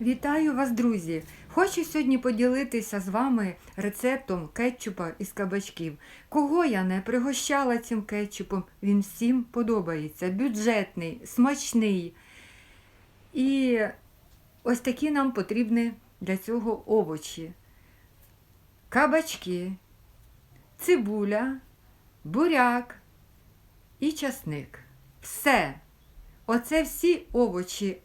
Вітаю вас, друзі! Хочу сьогодні поділитися з вами рецептом кетчупа із кабачків. Кого я не пригощала цим кетчупом, він всім подобається. Бюджетний, смачний. І ось такі нам потрібні для цього овочі. Кабачки, цибуля, буряк і часник. Все. Оце всі овочі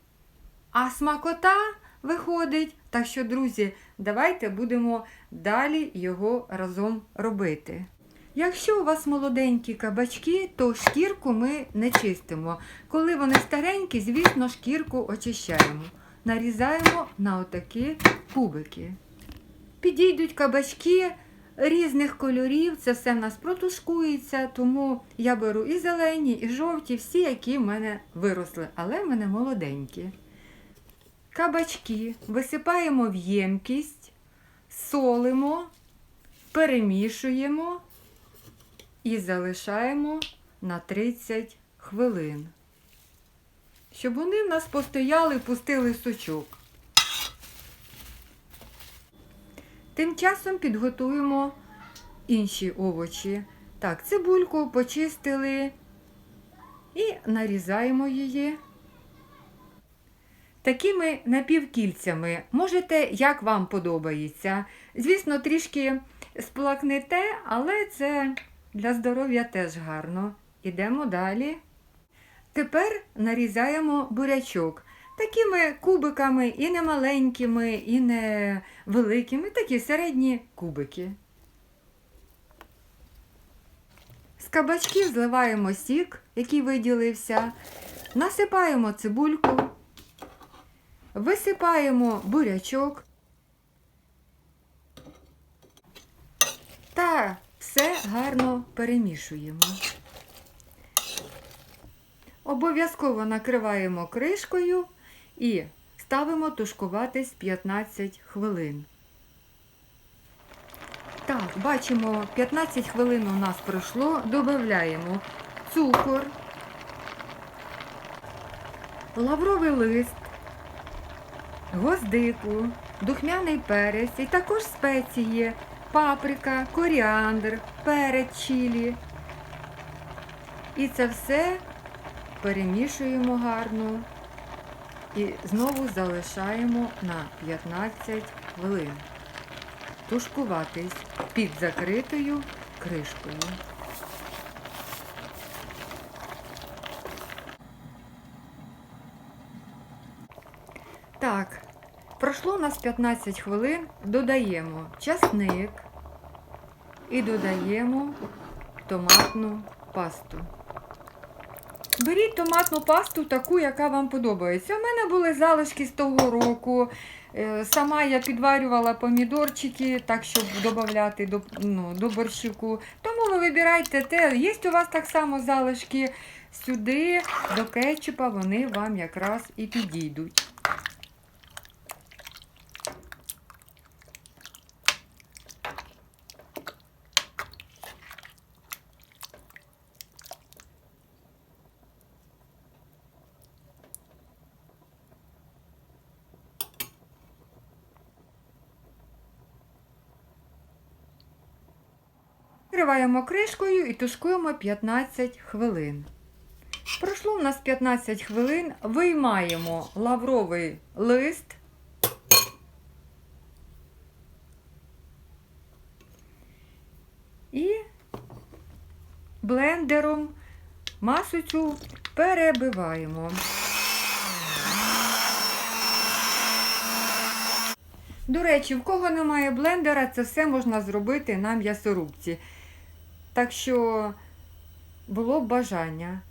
а смакота виходить. Так що, друзі, давайте будемо далі його разом робити. Якщо у вас молоденькі кабачки, то шкірку ми не чистимо. Коли вони старенькі, звісно, шкірку очищаємо. Нарізаємо на отакі кубики. Підійдуть кабачки різних кольорів, це все в нас протушкується, тому я беру і зелені, і жовті, всі, які в мене виросли, але в мене молоденькі. Кабачки висипаємо в ємкість, солимо, перемішуємо і залишаємо на 30 хвилин. Щоб вони в нас постояли, пустили сучок. Тим часом підготуємо інші овочі. Так, цибульку почистили і нарізаємо її такими напівкільцями. Можете, як вам подобається. Звісно, трішки сплакнете, але це для здоров'я теж гарно. Ідемо далі. Тепер нарізаємо бурячок. Такими кубиками і не маленькими, і не великими, такі середні кубики. З кабачків зливаємо сік, який виділився, насипаємо цибульку, висипаємо бурячок та все гарно перемішуємо. Обов'язково накриваємо кришкою і ставимо тушкуватись 15 хвилин. Так, бачимо, 15 хвилин у нас пройшло, додаємо цукор, лавровий лист, гвоздику, духмяний перець і також спеції, паприка, коріандр, перець чилі. І це все перемішуємо гарно і знову залишаємо на 15 хвилин. Тушкуватись під закритою кришкою. Так, пройшло у нас 15 хвилин, додаємо часник і додаємо томатну пасту. Беріть томатну пасту таку, яка вам подобається. У мене були залишки з того року. Е, Сама я підварювала помідорчики, так, щоб додати до, ну, до борщику. Тому ви вибирайте те. Є у вас так само залишки сюди, до кетчупа, вони вам якраз і підійдуть. Закриваємо кришкою і тушкуємо 15 хвилин. Пройшло у нас 15 хвилин, виймаємо лавровий лист. І блендером масу цю перебиваємо. До речі, в кого немає блендера, це все можна зробити на м'ясорубці. Так що було б бажання.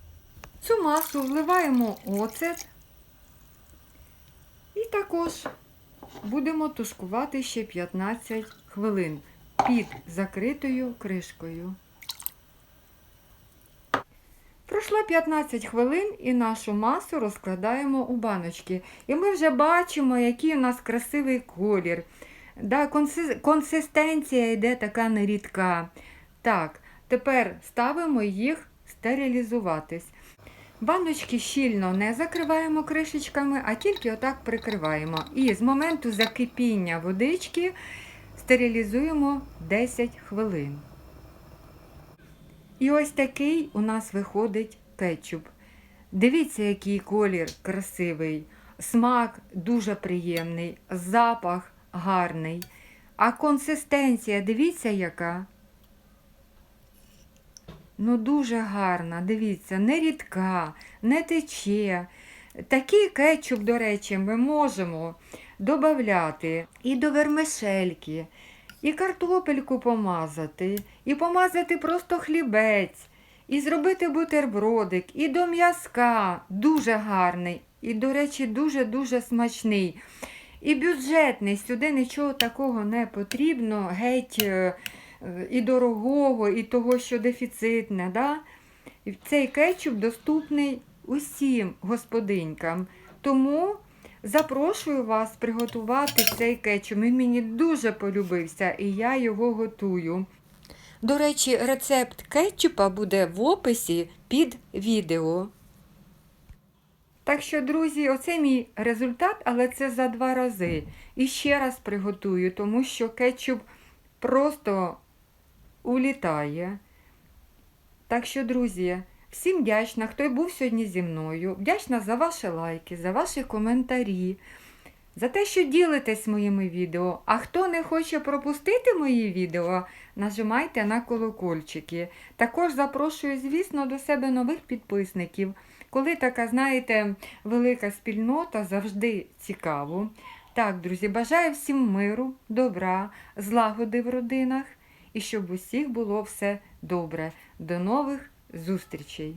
Цю масу вливаємо оцет і також будемо тушкувати ще 15 хвилин під закритою кришкою. Пройшло 15 хвилин і нашу масу розкладаємо у баночки. І ми вже бачимо, який у нас красивий колір. Да, Консистенція йде така нерідка. Так, тепер ставимо їх стерилізуватись. Баночки щільно не закриваємо кришечками, а тільки отак прикриваємо. І з моменту закипіння водички стерилізуємо 10 хвилин. І ось такий у нас виходить кетчуп. Дивіться, який колір красивий, смак дуже приємний, запах гарний. А консистенція, дивіться, яка. Ну, дуже гарна, дивіться, не рідка, не тече. Такий кетчуп, до речі, ми можемо додати і до вермишельки, і картопельку помазати, і помазати просто хлібець, і зробити бутербродик, і до м'язка. Дуже гарний. І, до речі, дуже-дуже смачний. І бюджетний, сюди нічого такого не потрібно, геть е, і дорогого, і того, що дефіцитне. Да? І Цей кетчуп доступний усім господинькам. Тому запрошую вас приготувати цей кетчуп. Він мені дуже полюбився, і я його готую. До речі, рецепт кетчупа буде в описі під відео. Так що, друзі, оце мій результат, але це за два рази. І ще раз приготую, тому що кетчуп просто улітає. Так що, друзі, всім вдячна, хто був сьогодні зі мною. Вдячна за ваші лайки, за ваші коментарі, за те, що ділитесь моїми відео. А хто не хоче пропустити мої відео, нажимайте на колокольчики. Також запрошую, звісно, до себе нових підписників. Коли така, знаєте, велика спільнота, завжди цікаво. Так, друзі, бажаю всім миру, добра, злагоди в родинах і щоб усіх було все добре. До нових зустрічей!